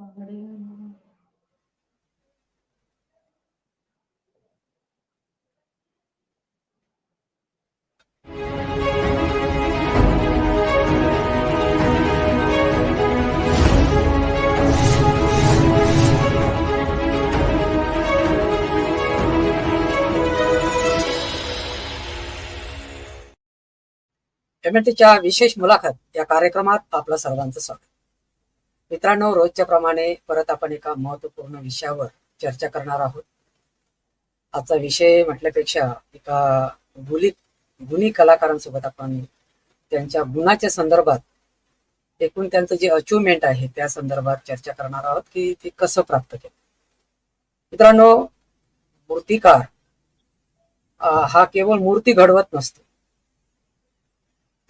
महागडे एमएटीच्या विशेष मुलाखत या कार्यक्रमात आपलं सर्वांचं स्वागत. मित्रांनो रोजच्या प्रमाणे परत आपण एका महत्त्वपूर्ण विषयावर चर्चा करणार आहोत. आजचा विषय म्हटल्यापेक्षा एका गुली गुणी कलाकारांसोबत आपण त्यांच्या गुणाच्या संदर्भात एकूण त्यांचं जे अचिव्हमेंट आहे त्या संदर्भात चर्चा करणार आहोत की ते कसं प्राप्त केलं. मित्रांनो मूर्तिकार हा केवळ मूर्ती घडवत नसतो.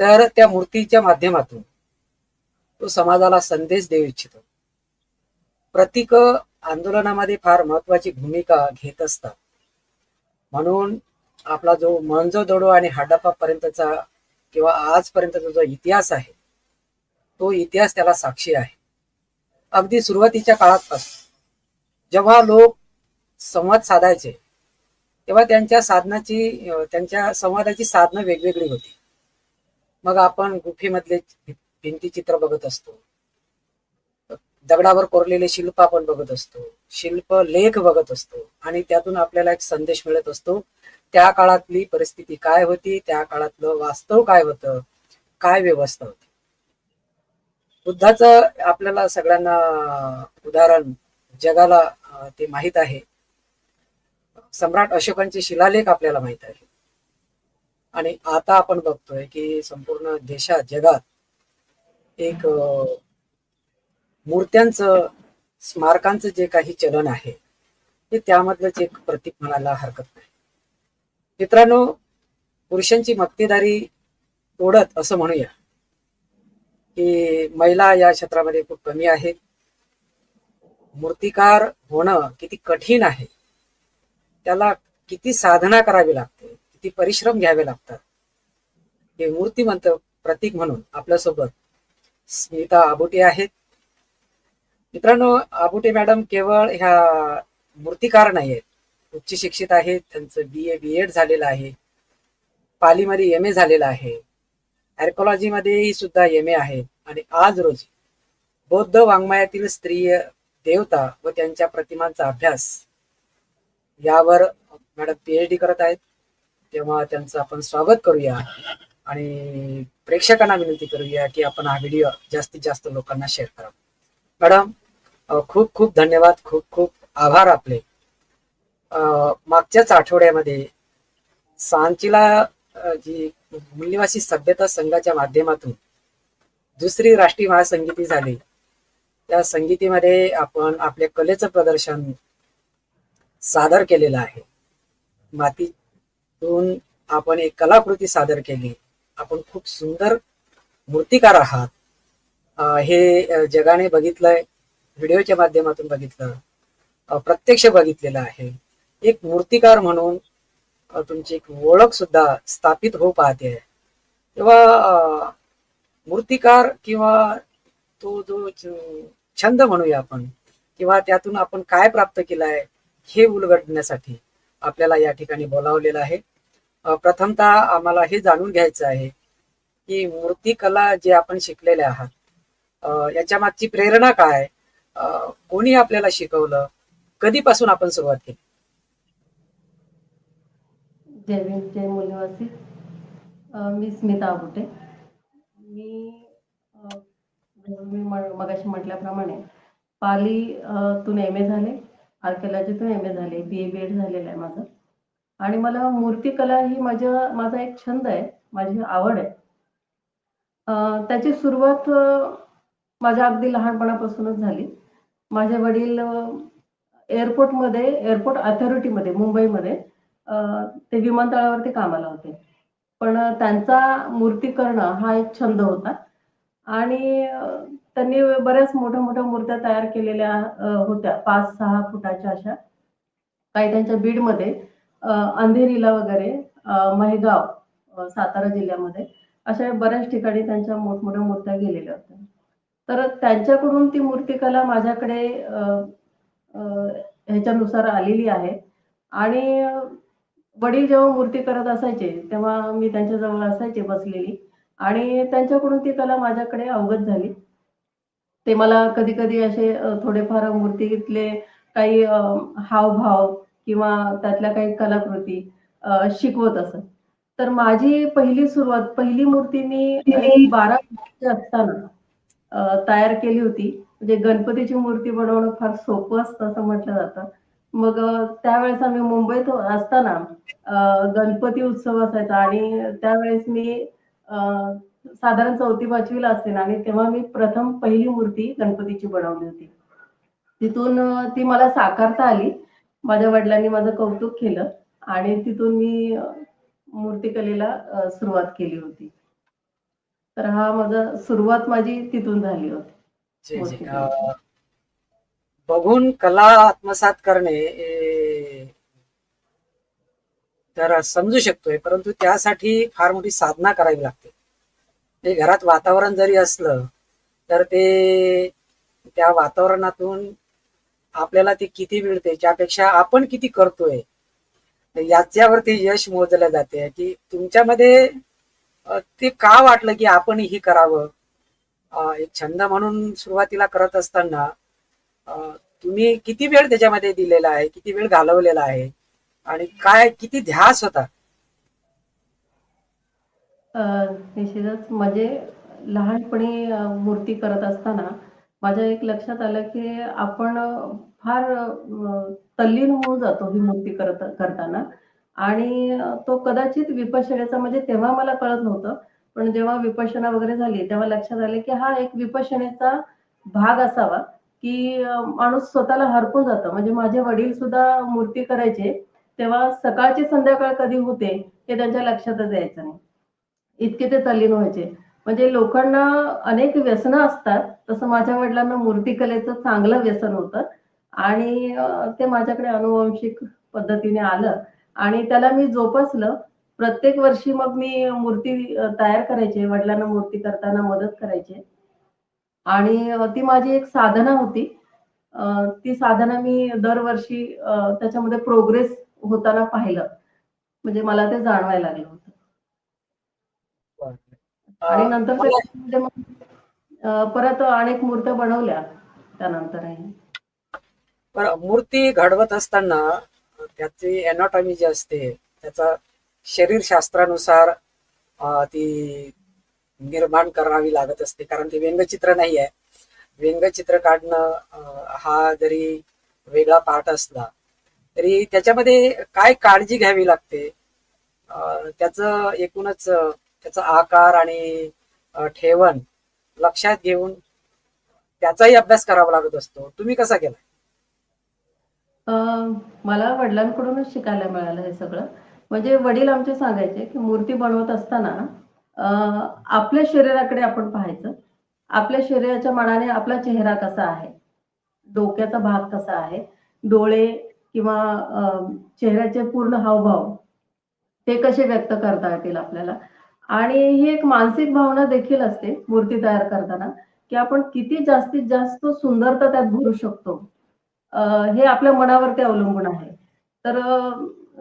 तर त्या मूर्तीच्या माध्यमातून तो समाजाला संदेश देऊ इच्छितो. प्रतीक आंदोलनामध्ये फार महत्वाची भूमिका घेत असतात. म्हणून आपला जो मंजोदडो आणि हडप्पा पर्यंतचा किंवा आजपर्यंतचा जो इतिहास आहे तो इतिहास त्याला साक्षी आहे. अगदी सुरुवातीच्या काळातपासून जेव्हा लोक संवाद साधायचे तेव्हा त्यांच्या साधनाची त्यांच्या संवादाची साधनं वेगवेगळी होती. मग आपण गुफेमधले भिंतीचित्र बघत असतो. दगडावर कोरलेले शिल्प आपण बघत असतो. शिल्प लेख बघत असतो. आणि त्यातून आपल्याला एक संदेश मिळत असतो त्या काळातली परिस्थिती काय होती त्या काळातलं वास्तव काय होतं काय व्यवस्था होती. बुद्धाचं आपल्याला सगळ्यांना उदाहरण जगाला ते माहीत आहे. सम्राट अशोकांचे शिलालेख आपल्याला माहीत आहे. आणि आता आपण बघतोय की संपूर्ण देशात जगात एक मूर्त्यांचं स्मारकांचं जे काही चलन आहे ते त्यामधलंच एक प्रतीक म्हणायला हरकत नाही. मित्रांनो पुरुषांची मक्तेदारी तोडत असं म्हणूया की महिला या क्षेत्रामध्ये खूप कमी आहेत. मूर्तिकार होणं किती कठीण आहे त्याला किती साधना करावी लागते किती परिश्रम घ्यावे लागतात हे मूर्तिमंत प्रतीक म्हणून आपल्यासोबत स्मिता आबुटे आहेत. मित्रांनो आबुटे मॅडम केवळ ह्या मूर्तिकार नाही आहेत उच्च शिक्षित आहेत त्यांचं बी ए बी एड झालेलं आहे. पालीमध्ये एम ए झालेलं आहे. ॲर्कोलॉजीमध्येही सुद्धा एम ए आहे आणि आज रोजी बौद्ध वाङ्मयातील स्त्रीय देवता व त्यांच्या प्रतिमांचा अभ्यास यावर मॅडम पीएच डी करत आहेत. तेव्हा त्यांचं आपण स्वागत करूया. आणि प्रेक्षकांना विनंती करूया की आपण हा व्हिडिओ जास्तीत जास्त लोकांना शेअर करा. मॅडम खूप खूप धन्यवाद खूप खूप आभार आपले. मागच्याच आठवड्यामध्ये सांचीला जी मूल्यवासी सभ्यता संघाच्या माध्यमातून दुसरी राष्ट्रीय महासंगीती झाली. त्या संगीतीमध्ये आपण आपल्या कलेचं प्रदर्शन सादर केलेलं आहे. मातीतून आपण एक कलाकृती सादर केली. आपण खूप सुंदर मूर्तिकार आहात. हे जगाने बघितलंय व्हिडिओच्या माध्यमातून बघितलं प्रत्यक्ष बघितलेलं आहे. एक मूर्तिकार म्हणून तुमची एक ओळख सुद्धा स्थापित हो पाहते. तेव्हा मूर्तिकार किंवा तो जो छंद म्हणूया आपण किंवा त्यातून आपण काय प्राप्त केलं आहे हे उलगडण्यासाठी आपल्याला या ठिकाणी बोलावलेलं आहे. प्रथमतः आम्हाला हे जाणून घ्यायचं आहे की मूर्तिकला जे आपण शिकलेले आहात याच्या मागची प्रेरणा काय? कोणी आपल्याला शिकवलं? कधीपासून आपण सुरुवात केली? जय भीम जय मूल्यवासी मी स्मिता आबुटे. मी मी मगाशी म्हटल्याप्रमाणे पाली तून एम ए झाले आर्किओलॉजीतून एम ए झाले बी ए बी एड झालेलं आहे माझं. आणि मला मूर्तिकला ही माझ्या माझा एक छंद आहे माझी आवड आहे. त्याची सुरुवात माझ्या अगदी लहानपणापासूनच झाली. माझे वडील एअरपोर्टमध्ये एअरपोर्ट अथॉरिटीमध्ये मुंबईमध्ये ते विमानतळावरती कामाला होते. पण त्यांचा मूर्ती करणं हा एक छंद होता. आणि त्यांनी बऱ्याच मोठ्या मोठ्या मूर्त्या तयार केलेल्या होत्या. पाच सहा फुटाच्या अशा. काही त्यांच्या बीडमध्ये. मध्ये अंधेरीला वगैरे महेगाव सातारा जिल्ह्यामध्ये अशा बऱ्याच ठिकाणी त्यांच्या मोठमोठ्या मूर्त्या गेलेल्या होत्या. तर त्यांच्याकडून ती मूर्तिकला माझ्याकडे ह्याच्यानुसार आलेली आहे. आणि वडील जेव्हा मूर्ती करत असायचे, तेव्हा मी त्यांच्याजवळ असायचे बसलेली. आणि त्यांच्याकडून ती कला माझ्याकडे अवगत झाली. ते मला कधी-कधी असे थोडेफार मूर्तीतले काही हावभाव किंवा त्यातल्या काही कलाकृती शिकवत असत. तर माझी पहिली सुरुवात, पहिली मूर्ती मी एक 12 वर्षाची असताना तयार केली होती. म्हणजे गणपतीची मूर्ती बनवणं फार सोपं असतं असं म्हटलं जातं. मग त्यावेळेस आम्ही मुंबईत असताना गणपती उत्सव असायचा आणि त्यावेळेस मी साधारण 4थी-5वी ला असेन आणि तेव्हा मी प्रथम पहिली मूर्ती गणपतीची बनवली होती. तिथून ती मला साकारता आली. माझ्या वडिलांनी माझं कौतुक केलं आणि तिथून मी मूर्तिकलेला सुरुवात केली होती. तर हा माझा सुरुवात माझी तिथून झाली होती. बघून कला आत्मसात करणे तर समजू शकतोय, परंतु त्यासाठी फार मोठी साधना करावी लागते. ते घरात वातावरण जरी असलं, तर ते त्या वातावरणातून आपल्याला ते किती मिळते, त्यापेक्षा आपण किती करतोय, याच्यावरती यश मोजलं जाते, की तुमच्यामध्ये ते का वाटलं, की आपण ही करावं? एक छंद म्हणून सुरुवातीला करत असताना तुम्ही किती वेळ त्याच्यामध्ये दिलेला आहे? किती वेळ घालवलेला आहे? आणि काय किती ध्यास होता? निश्चितच म्हणजे लहानपणी मूर्ती करत असताना माझ्या एक लक्षात आलं, की आपण फार तल्लीन होऊन जातो ही मूर्ती करत करताना आणि तो कदाचित विपशनेचा म्हणजे तेव्हा मला कळत नव्हतं. पण जेव्हा विपशना वगैरे झाली, तेव्हा लक्षात आले की हा एक विपशनेचा भाग असावा, की माणूस स्वतःला हरपून जातो म्हणजे माझे वडील सुद्धा मूर्ती करायचे, तेव्हा सकाळची संध्याकाळ कधी होते, हे त्यांच्या लक्षातच यायचं नाही. इतके ते तल्लीन व्हायचे. म्हणजे लोकांना अनेक व्यसनं असतात, तसं माझ्या वडिलांना मूर्तिकलेचं चांगलं व्यसन होतं आणि ते माझ्याकडे अनुवांशिक पद्धतीने आलं आणि त्याला मी जोपासलं. प्रत्येक वर्षी मग मी मूर्ती तयार करायचे. वडिलांना मूर्ती करताना मदत करायचे आणि ती माझी एक साधना होती. ती साधना मी दरवर्षी त्याच्यामध्ये प्रोग्रेस होताना पाहिलं. म्हणजे मला ते जाणवायला लागलं आणि नंतर परत अनेक मूर्त्या बनवल्या त्यानंतरही. बरं, मूर्ती घडवत असताना त्याची एनाटॉमी जी असते, त्याचा शरीरशास्त्रानुसार ती निर्माण करावी लागत असते. कारण ते व्यंगचित्र नाही आहे. व्यंगचित्र काढणं हा जरी वेगळा पार्ट असला, तरी त्याच्यामध्ये काय काळजी घ्यावी लागते? त्याचं एकूणच त्याचा आकार आणि ठेवण लक्षात घेऊन त्याचाही अभ्यास करावा लागत असतो. तुम्ही कसा केला? मला वडिलांकडूनच शिकायला मिळालं हे सगळं. म्हणजे वडील आमचे सांगायचे, की मूर्ती बनवत असताना आपल्या शरीराकडे आपण पाहायचं. आपल्या शरीराच्या मनाने आपला चेहरा कसा आहे, डोक्याचा भाग कसा आहे, डोळे किंवा चेहऱ्याचे पूर्ण हावभाव ते कसे व्यक्त करता येतील आपल्याला आणि ही एक मानसिक भावना देखील असते मूर्ती तयार करताना, की आपण किती जास्तीत जास्त सुंदरता त्यात भरू शकतो. हे आपल्या मनावरती अवलंबून आहे. तर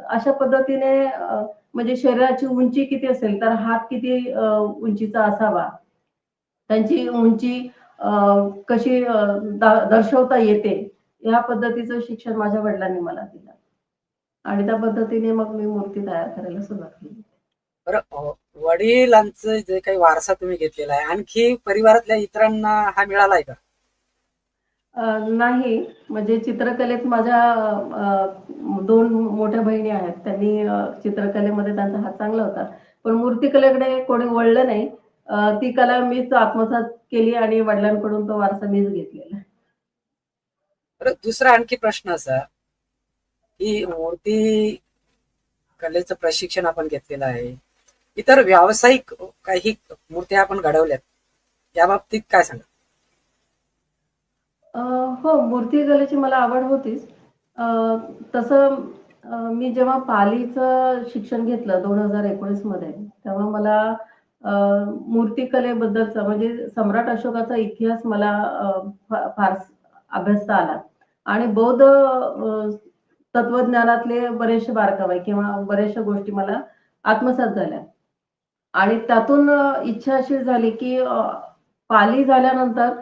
अशा पद्धतीने म्हणजे शरीराची उंची किती असेल, तर हात किती उंचीचा असावा, त्यांची उंची कशी दर्शवता येते, या पद्धतीचं शिक्षण माझ्या वडिलांनी मला दिलं आणि त्या पद्धतीने मग मी मूर्ती तयार करायला सुरुवात केली. वडिलांचं जे काही वारसा तुम्ही घेतलेला आहे, आणखी परिवारातल्या इतरांना हा मिळालाय का? नाही, म्हणजे चित्रकलेत माझ्या 2 मोठ्या बहिणी आहेत. त्यांनी चित्रकलेमध्ये त्यांचा हात चांगला होता. पण मूर्तिकलेकडे कोणी वळलं नाही. ती कला मीच आत्मसात केली आणि वडिलांकडून तो वारसा मीच घेतलेला. दुसरा आणखी प्रश्न असा, की मूर्ती कलेचं प्रशिक्षण आपण घेतलेलं आहे. इतर व्यावसायिक काही मूर्त्या आपण घडवल्यात. या बाबतीत काय सांगा हो मूर्ती कलेची मला आवड होतीच. तसं मी जेव्हा पालीचं शिक्षण घेतलं 2019 मध्ये, तेव्हा मला मूर्तिकलेबद्दलचा म्हणजे सम्राट अशोकाचा इतिहास मला फार अभ्यासता आला आणि बौद्ध तत्वज्ञानातले बरेचसे बारकावे किंवा बऱ्याचशा गोष्टी मला आत्मसात झाल्या आणि त्यातून इच्छा अशी झाली की पाली झाल्यानंतर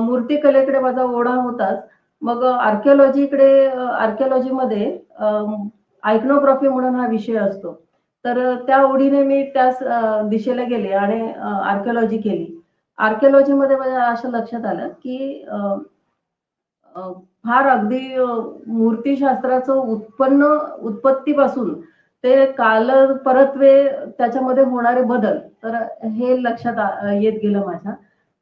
मूर्तिकलेकडे माझा ओढा होताच. मग आर्किओलॉजीकडे आर्किओलॉजीमध्ये आयक्नोग्राफी म्हणून हा विषय असतो. तर त्या ओढीने मी त्याच दिशेला गेले आणि आर्किओलॉजी केली. आर्किओलॉजीमध्ये माझ्या असं लक्षात आलं की फार अगदी मूर्तीशास्त्राचं उत्पन्न उत्पत्तीपासून ते काल परतवे त्याच्यामध्ये होणारे बदल, तर हे लक्षात येत गेलं माझ्या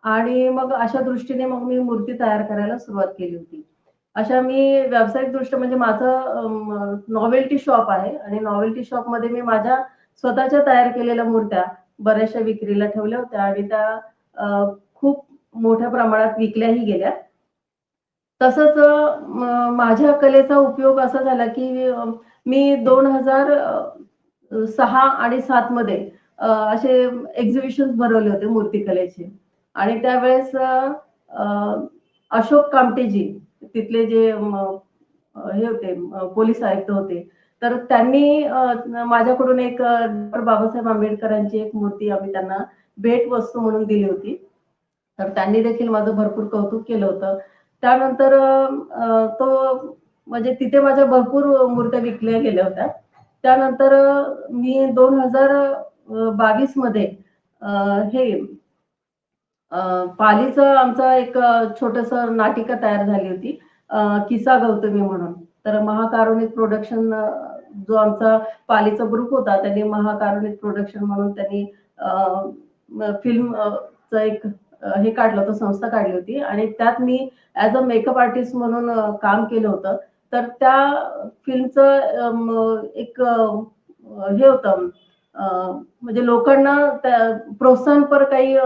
आणि मग अशा दृष्टीने मग मी मूर्ती तयार करायला सुरुवात केली होती. अशा मी व्यावसायिक दृष्ट्या म्हणजे माझं नॉवेल्टी शॉप आहे आणि नॉवेल्टी शॉपमध्ये मी माझ्या स्वतःच्या तयार केलेल्या मूर्त्या बऱ्याचशा विक्रीला ठेवल्या होत्या आणि त्या खूप मोठ्या प्रमाणात विकल्याही गेल्या. तसंच माझ्या कलेचा उपयोग असा झाला की मी दोन हजार सहा आणि सात मध्ये असे एक्झिबिशन्स भरवले होते मूर्तिकलेचे आणि त्यावेळेस अशोक कामटेजी तिथले जे हे होते पोलीस आयुक्त होते. तर त्यांनी माझ्याकडून एक डॉक्टर बाबासाहेब आंबेडकरांची एक मूर्ती आम्ही त्यांना भेटवस्तू म्हणून दिली होती. तर त्यांनी देखील माझं भरपूर कौतुक केलं होतं. त्यानंतर तो म्हणजे तिथे माझ्या भरपूर मूर्त्या विकल्या गेल्या होत्या. त्यानंतर मी दोन हजार बावीसमध्ये हे पालीचं आमचं एक छोटस छोटंसं नाटिका तयार झाली होती. किसा किस्सा गौतमी म्हणून. तर महाकारुणिक प्रोडक्शन जो आमचा पालीचा ग्रुप होता, त्यांनी महाकारुणिक प्रोडक्शन म्हणून त्यांनी फिल्म अ, एक हे काढलं होतं, संस्था काढली होती आणि त्यात मी ऍज अ मेकअप आर्टिस्ट म्हणून काम केलं होतं. तर त्या फिल्मचं एक हे होतं म्हणजे लोकांना प्रोत्साहनपर काही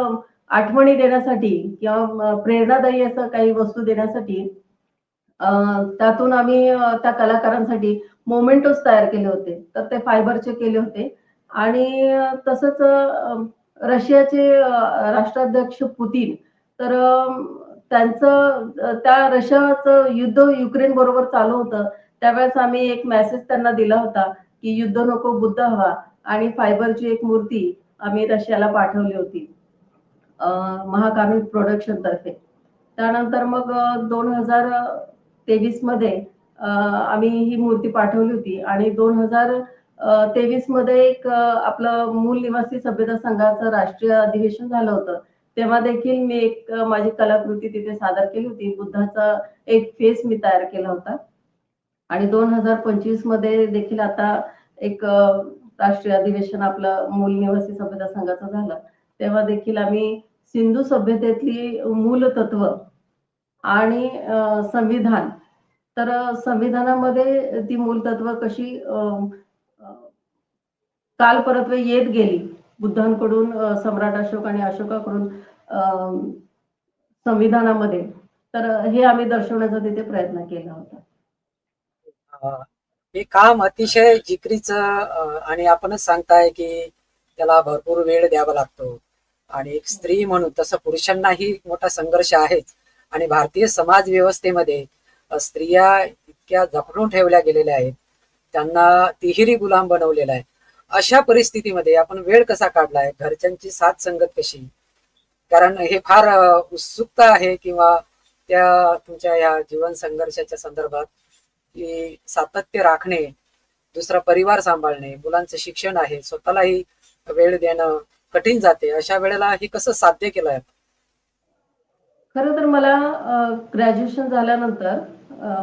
आठवणी देण्यासाठी किंवा प्रेरणादायी असं काही वस्तू देण्यासाठी त्यातून आम्ही त्या कलाकारांसाठी मोमेंटोज तयार केले होते. तर ते फायबरचे केले होते आणि तसंच रशियाचे राष्ट्राध्यक्ष पुतीन तर त्यांचं त्या रशियाचं युद्ध युक्रेन बरोबर चालू होतं. त्यावेळेस आम्ही एक मेसेज त्यांना दिला होता, की युद्ध नको बुद्ध हवा आणि फायबरची एक मूर्ती आम्ही रशियाला पाठवली होती. महाकामी प्रोडक्शन तर्फे त्यानंतर मग दोन हजार तेवीसमध्ये आम्ही ही मूर्ती पाठवली होती आणि 2023 मध्ये एक आपलं मूल निवासी सभ्यता संघाचं राष्ट्रीय अधिवेशन झालं होतं. तेव्हा देखील मी एक माझी कलाकृती तिथे सादर केली होती. बुद्धाचा एक फेस मी तयार केला होता आणि 2025 मध्ये देखील आता एक राष्ट्रीय अधिवेशन आपलं मूल निवासी सभ्यता संघाचं झालं. तेव्हा देखील आम्ही सिंधू सभ्यतेतली मूल तत्व आणि संविधान. तर संविधानामध्ये ती मूलतत्व कशी काल परत्वे येत गेली. बुद्धांकडून सम्राट अशोक आणि अशोकाकडून संविधानामध्ये. तर हे आम्ही दर्शवण्याचा तिथे प्रयत्न केला होता. हे काम अतिशय जिकरीचं आणि आपणच सांगताय की त्याला भरपूर वेळ द्यावा लागतो आणि एक स्त्री म्हणून तसं पुरुषांनाही मोठा संघर्ष आहेच आणि भारतीय समाज व्यवस्थेमध्ये स्त्रिया इतक्या जपणून ठेवल्या गेलेल्या आहेत. त्यांना तिहेरी गुलाम बनवलेला आहे. अशा परिस्थितीमध्ये आपण वेळ कसा काढलाय? घरच्यांची साथ संगत कशी? कारण हे फार उत्सुकता आहे किंवा त्या तुमच्या या जीवन संघर्षाच्या संदर्भात की सातत्य राखणे, दुसरा परिवार सांभाळणे, मुलांचं शिक्षण आहे, स्वतःलाही वेळ देणं कठीण जाते. अशा वेळेला हे कसं साध्य केलंय? खर तर मला ग्रॅज्युएशन झाल्यानंतर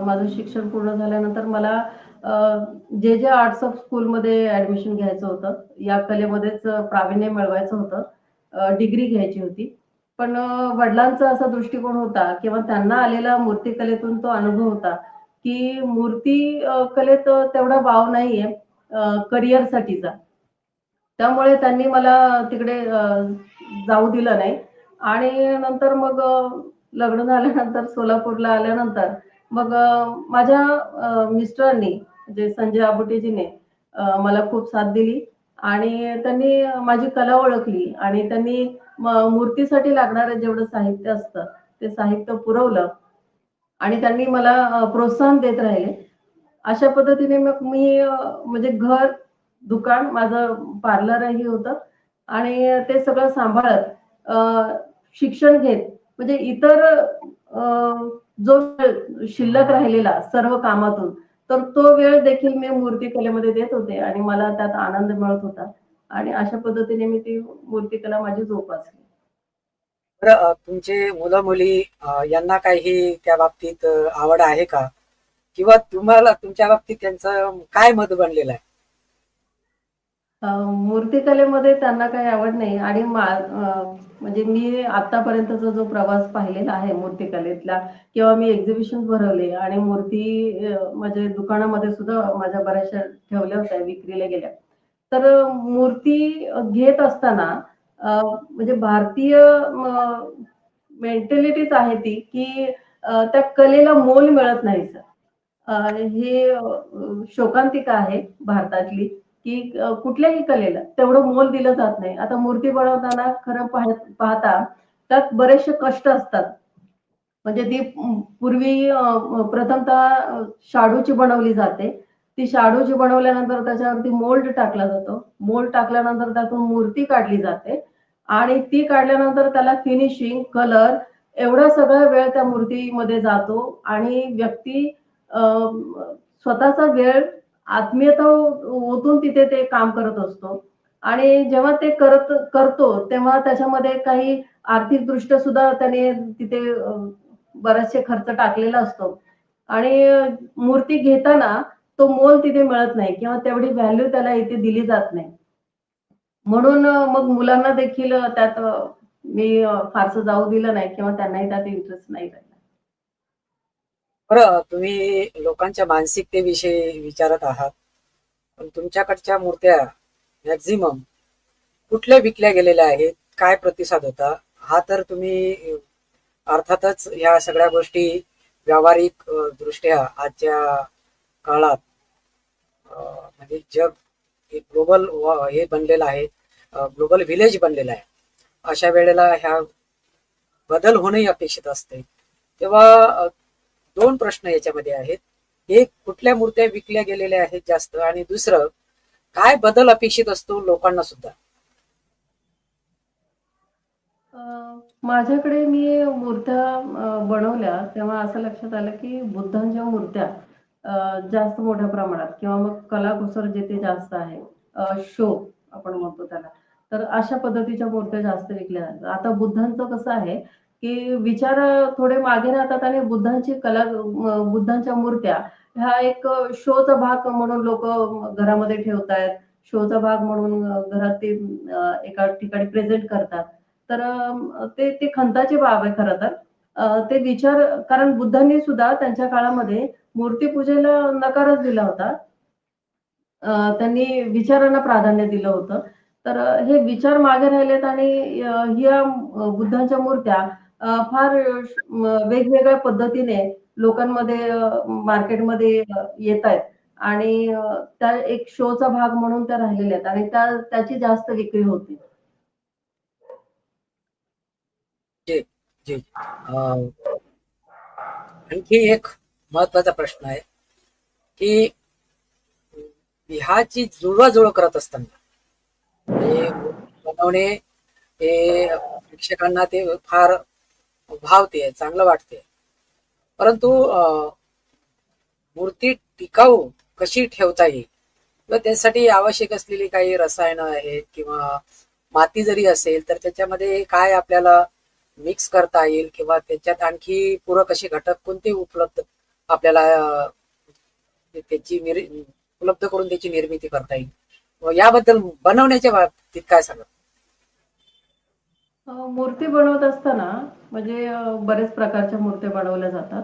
माझं शिक्षण पूर्ण झाल्यानंतर मला जे जे आर्ट्स ऑफ स्कूलमध्ये ऍडमिशन घ्यायचं होतं. या कलेमध्येच प्राविण्य प्रावीण्य मिळवायचं होतं. डिग्री घ्यायची होती. पण वडिलांचा असा दृष्टिकोन होता किंवा त्यांना आलेला मूर्तिकलेतून तो अनुभव होता, की मूर्ती कलेत तेवढा वाव नाहीये करिअरसाठीचा. त्यामुळे त्यांनी मला तिकडे जाऊ दिलं नाही आणि नंतर मग लग्न झाल्यानंतर सोलापूरला आल्यानंतर मग माझ्या मिस्टरांनी म्हणजे संजय आबुटेजीने मला खूप साथ दिली आणि त्यांनी माझी कला ओळखली आणि त्यांनी मूर्तीसाठी लागणारं जेवढं साहित्य असतं, ते साहित्य पुरवलं आणि त्यांनी मला प्रोत्साहन देत राहिले. अशा पद्धतीने मग मी म्हणजे घर, दुकान, माझं पार्लरही होतं आणि ते सगळं सांभाळत शिक्षण घेत म्हणजे इतर जो वेळ शिल्लक राहिलेला सर्व कामातून, तर तो वेळ देखील मी मूर्तिकलेमध्ये देत होते आणि मला त्यात आनंद मिळत होता आणि अशा पद्धतीने मी ती मूर्तिकला माझी जोपासली. तर तुमचे मुलं-मुली यांना काही त्या बाबतीत आवड आहे का? किंवा तुम्हाला तुमच्या बाबतीत त्यांचं काय मत बनलेलं आहे? मूर्तिकलेमध्ये त्यांना काही आवड नाही. आणि म्हणजे मी आतापर्यंतचा जो प्रवास पाहिलेला आहे मूर्तिकलेतला किंवा मी एक्झिबिशन भरवले आणि मूर्ती म्हणजे दुकानामध्ये सुद्धा माझ्या बऱ्याचशा ठेवल्या होत्या, विक्रीला गेल्या. तर मूर्ती घेत असताना म्हणजे भारतीय मेंटॅलिटीच आहे ती, की त्या कलेला मोल मिळत नाही सर. हे शोकांतिका आहे भारतातली, की कुठल्याही कलेला तेवढं मोल दिलं जात नाही. आता मूर्ती बनवताना खरं पाह पाहता त्यात बरेचसे कष्ट असतात. म्हणजे ती पूर्वी प्रथमतः शाडूची बनवली जाते. ती शाडूची बनवल्यानंतर त्याच्यावरती मोल्ड टाकला जातो. मोल्ड टाकल्यानंतर त्यातून मूर्ती काढली जाते आणि ती काढल्यानंतर त्याला फिनिशिंग, कलर एवढा सगळा वेळ त्या मूर्तीमध्ये जातो आणि व्यक्ती स्वतःचा वेळ, आत्मीयता ओतून तिथे ते काम करत असतो आणि जेव्हा ते करत करतो, तेव्हा त्याच्यामध्ये काही आर्थिक दृष्ट्या सुद्धा त्याने तिथे बरेचसे खर्च टाकलेला असतो आणि मूर्ती घेताना तो मोल तिथे मिळत नाही किंवा तेवढी व्हॅल्यू त्याला इथे दिली जात नाही. म्हणून मग मुलांना देखील त्यात मी फारसं जाऊ दिलं नाही किंवा त्यांनाही त्यात इंटरेस्ट नाही राहिला. बरं तुम्ही लोकांच्या मानसिकतेविषयी विचारत आहात. पण तुमच्याकडच्या मूर्त्या मॅक्झिमम कुठल्या विकल्या गेलेल्या आहेत? काय प्रतिसाद होता? हा तर तुम्ही अर्थातच ह्या सगळ्या गोष्टी व्यावहारिक दृष्ट्या आजच्या काळात म्हणजे जग हे ग्लोबल हे बनलेलं आहे, ग्लोबल व्हिलेज बनलेलं आहे. अशा वेळेला ह्या बदल होणंही अपेक्षित असते. तेव्हा दोन प्रश्न याच्यामध्ये आहेत. एक कुठल्या मूर्त्या विकल्या गेलेल्या आहेत जास्त आणि दुसरं काय बदल अपेक्षित असतो लोकांना सुद्धा? माझ्याकडे मी मूर्त्या बनवल्या तेव्हा असं लक्षात आलं, की बुद्धांच्या मूर्त्या जास्त मोठ्या प्रमाणात किंवा मग कलाकुसर जेथे जास्त आहे, शो आपण म्हणतो त्याला. तर अशा पद्धतीच्या मूर्त्या जास्त विकल्या जातात. आता बुद्धांचं कसं आहे, की विचार थोडे मागे राहतात आणि बुद्धांची कला बुद्धांच्या मूर्त्या ह्या एक शोचा भाग म्हणून लोक घरामध्ये ठेवतायत. शोचा भाग म्हणून घरात ते एका ठिकाणी प्रेझेंट करतात. तर ते ते खंताची बाब आहे खरं तर. ते विचार कारण बुद्धांनी सुद्धा त्यांच्या काळामध्ये मूर्तीपूजेला नकारच दिला होता. त्यांनी विचारांना प्राधान्य दिलं होतं. तर हे विचार मागे राहिलेत आणि ह्या बुद्धांच्या मूर्त्या फार वेगवेगळ्या पद्धतीने लोकांमध्ये मार्केटमध्ये येत येतायत आणि त्या एक शोचा भाग म्हणून त्या राहिलेल्या आहेत आणि त्या त्याची जास्त विक्री होते. आणखी एक महत्त्वाचा प्रश्न आहे, की ह्याची जुळवाजुळव करत असताना म्हणजे बनवणे हे प्रेक्षकांना ते फार भावते, चांगलं वाटते. परंतु मूर्ती टिकाऊ कशी ठेवता येईल किंवा त्यासाठी आवश्यक असलेली काही रसायनं आहेत किंवा माती जरी असेल तर त्याच्यामध्ये काय आपल्याला मिक्स करता येईल किंवा त्याच्यात आणखी पूरक असे घटक कोणते उपलब्ध आपल्याला त्याची निर उपलब्ध करून त्याची निर्मिती करता येईल? व याबद्दल बनवण्याच्या बाबतीत काय सांगत मूर्ती बनवत असताना म्हणजे बरेच प्रकारच्या मूर्त्या बनवल्या जातात.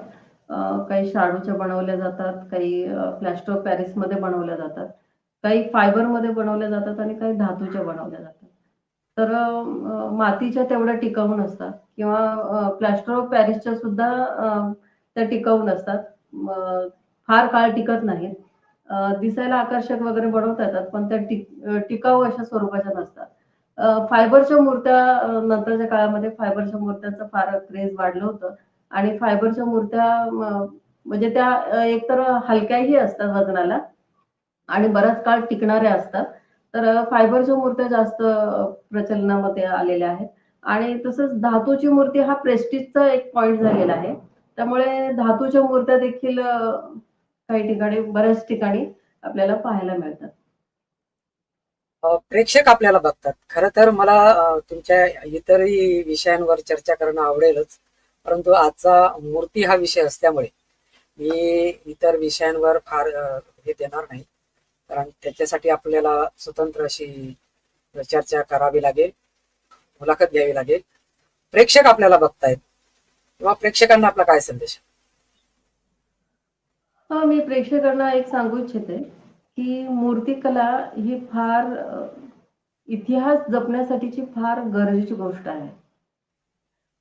काही शाडूच्या बनवल्या जातात, काही प्लॅस्टर ऑफ पॅरिस पॅरिसमध्ये बनवल्या जातात, काही फायबरमध्ये बनवल्या जातात आणि काही धातूच्या बनवल्या जातात. तर मातीच्या तेवढ्या टिकाऊ नसतात किंवा प्लॅस्टर ऑफ पॅरिसच्या सुद्धा त्या टिकाऊ नसतात. फार काळ टिकत नाहीत. दिसायला आकर्षक वगैरे बनवता येतात पण त्या टिक टिकाऊ अशा स्वरूपाच्या नसतात फायबरच्या मूर्त्या नंतरच्या काळामध्ये फायबरच्या मूर्त्यांचं फार क्रेज वाढलं होतं. आणि फायबरच्या मूर्त्या म्हणजे त्या एकतर हलक्याही असतात वजनाला आणि बराच काळ टिकणाऱ्या असतात. तर फायबरच्या मूर्त्या जास्त प्रचलनामध्ये आलेल्या आहेत. आणि तसंच धातूची मूर्ती हा प्रेस्टिजचा एक पॉइंट झालेला आहे. त्यामुळे धातूच्या मूर्त्या देखील काही ठिकाणी बऱ्याच ठिकाणी आपल्याला पाहायला मिळतात. प्रेक्षक आपल्याला बघतात. खरं तर मला तुमच्या इतरही विषयांवर चर्चा करणं आवडेलच. परंतु आजचा मूर्ती हा विषय असल्यामुळे मी इतर विषयांवर फार हे देणार नाही. कारण त्याच्यासाठी आपल्याला स्वतंत्र अशी चर्चा करावी लागेल मुलाखत घ्यावी लागेल. प्रेक्षक आपल्याला बघतायत. किंवा प्रेक्षकांना आपला काय संदेश? हा मी प्रेक्षकांना एक सांगू इच्छिते. की मूर्तिकला ही फार इतिहास जपण्यासाठीची फार गरजेची गोष्ट आहे.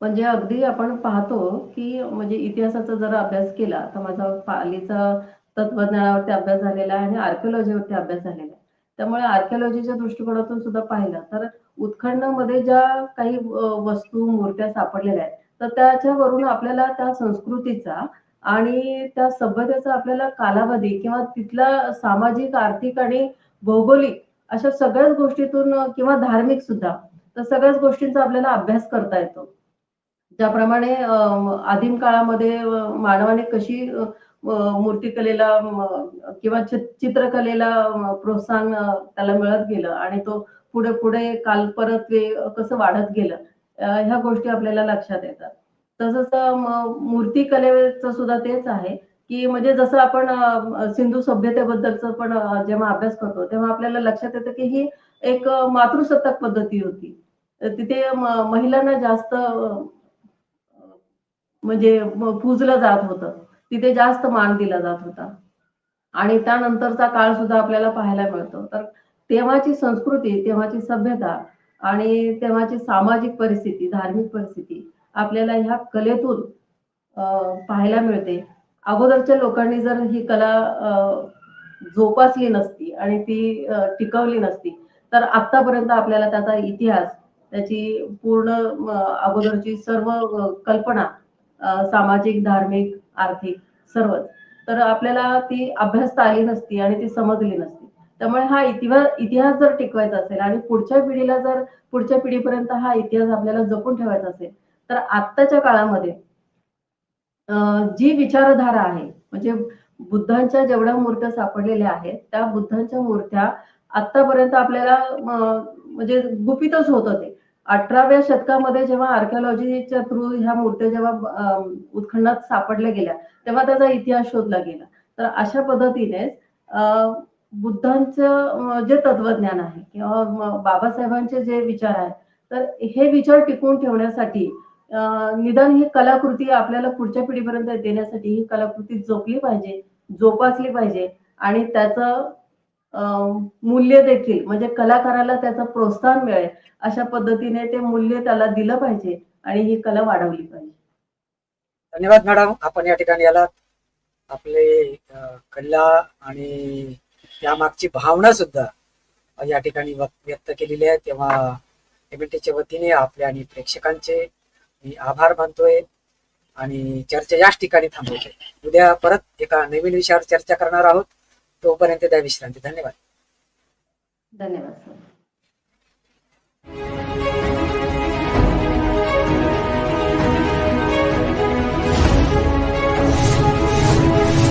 म्हणजे अगदी आपण पाहतो की म्हणजे इतिहासाचा जर अभ्यास केला तर माझा पालीचा तत्वज्ञानावरती अभ्यास झालेला आहे आणि आर्किओलॉजीवरती अभ्यास झालेला आहे. त्यामुळे आर्किओलॉजीच्या दृष्टिकोनातून सुद्धा पाहिलं तर उत्खननामध्ये ज्या काही वस्तू मूर्त्या सापडलेल्या आहेत तर त्याच्यावरून आपल्याला त्या संस्कृतीचा आणि त्या सभ्यतेचा आपल्याला कालावधी किंवा तिथला सामाजिक आर्थिक आणि भौगोलिक अशा सगळ्याच गोष्टीतून किंवा धार्मिक सुद्धा तर सगळ्याच गोष्टींचा आपल्याला अभ्यास करता येतो. ज्याप्रमाणे आदिम काळामध्ये मानवाने कशी मूर्तिकलेला किंवा चित्रकलेला प्रोत्साहन त्याला मिळत गेलं आणि तो पुढे पुढे काल परत कसं वाढत गेलं ह्या गोष्टी आपल्याला लक्षात येतात. तसंच अ, मूर्तिकलेचं सुद्धा तेच आहे की म्हणजे जसं आपण सिंधू सभ्यतेबद्दलच पण जेव्हा अभ्यास करतो तेव्हा आपल्याला लक्षात येतं की ही एक मातृसत्ताक पद्धती होती. तिथे महिलांना जास्त म्हणजे पूजलं जात होतं. तिथे जास्त मान दिला जात होता. आणि त्यानंतरचा काळ सुद्धा आपल्याला पाहायला मिळतो. तर तेव्हाची संस्कृती तेव्हाची सभ्यता आणि तेव्हाची सामाजिक परिस्थिती धार्मिक परिस्थिती आपल्याला ह्या कलेतून पाहायला मिळते. अगोदरच्या लोकांनी जर ही कला अं, जोपासली नसती आणि ती टिकवली नसती तर आतापर्यंत आपल्याला त्याचा इतिहास त्याची पूर्ण अगोदरची सर्व कल्पना सामाजिक धार्मिक आर्थिक सर्वच तर आपल्याला ती अभ्यासता आली नसती आणि ती समजली नसती. त्यामुळे हा इतिहास इतिहास जर टिकवायचा असेल आणि पुढच्या पिढीला जर पुढच्या पिढीपर्यंत हा इतिहास आपल्याला जपून ठेवायचा असेल तर आत्ताच्या काळामध्ये जी विचारधारा आहे म्हणजे बुद्धांच्या जेवढ्या मूर्त्या सापडलेल्या आहेत त्या बुद्धांच्या मूर्त्या आतापर्यंत आपल्याला म्हणजे गुपितच होत होते. अठराव्या शतकामध्ये जेव्हा आर्किओलॉजीच्या थ्रू ह्या मूर्त्या जेव्हा उत्खननात सापडल्या गेल्या तेव्हा त्याचा इतिहास शोधला गेला. तर अशा पद्धतीने बुद्धांचं जे तत्वज्ञान आहे किंवा बाबासाहेबांचे जे विचार आहेत तर हे विचार टिकवून ठेवण्यासाठी निदान ही कलाकृती आपल्याला पुढच्या पिढीपर्यंत देण्यासाठी ही कलाकृती जोपली पाहिजे जोपासली पाहिजे आणि त्याचं मूल्य देखील म्हणजे कलाकाराला त्याचं प्रोत्साहन मिळेल अशा पद्धतीने ते मूल्य त्याला दिलं पाहिजे आणि ही कला वाढवली पाहिजे. धन्यवाद मॅडम. आपण या ठिकाणी आलात. आपले कला आणि त्यामागची भावना सुद्धा या ठिकाणी व्यक्त व्यक्त केलेली आहे. तेव्हा एमएनटीच्या वतीने आपल्या आणि प्रेक्षकांचे मी आभार मानतोय आणि चर्चा याच ठिकाणी थांबवतोय उद्या परत एका नवीन विषयावर चर्चा करणार आहोत. तोपर्यंत द्या विश्रांती. धन्यवाद. धन्यवाद सर.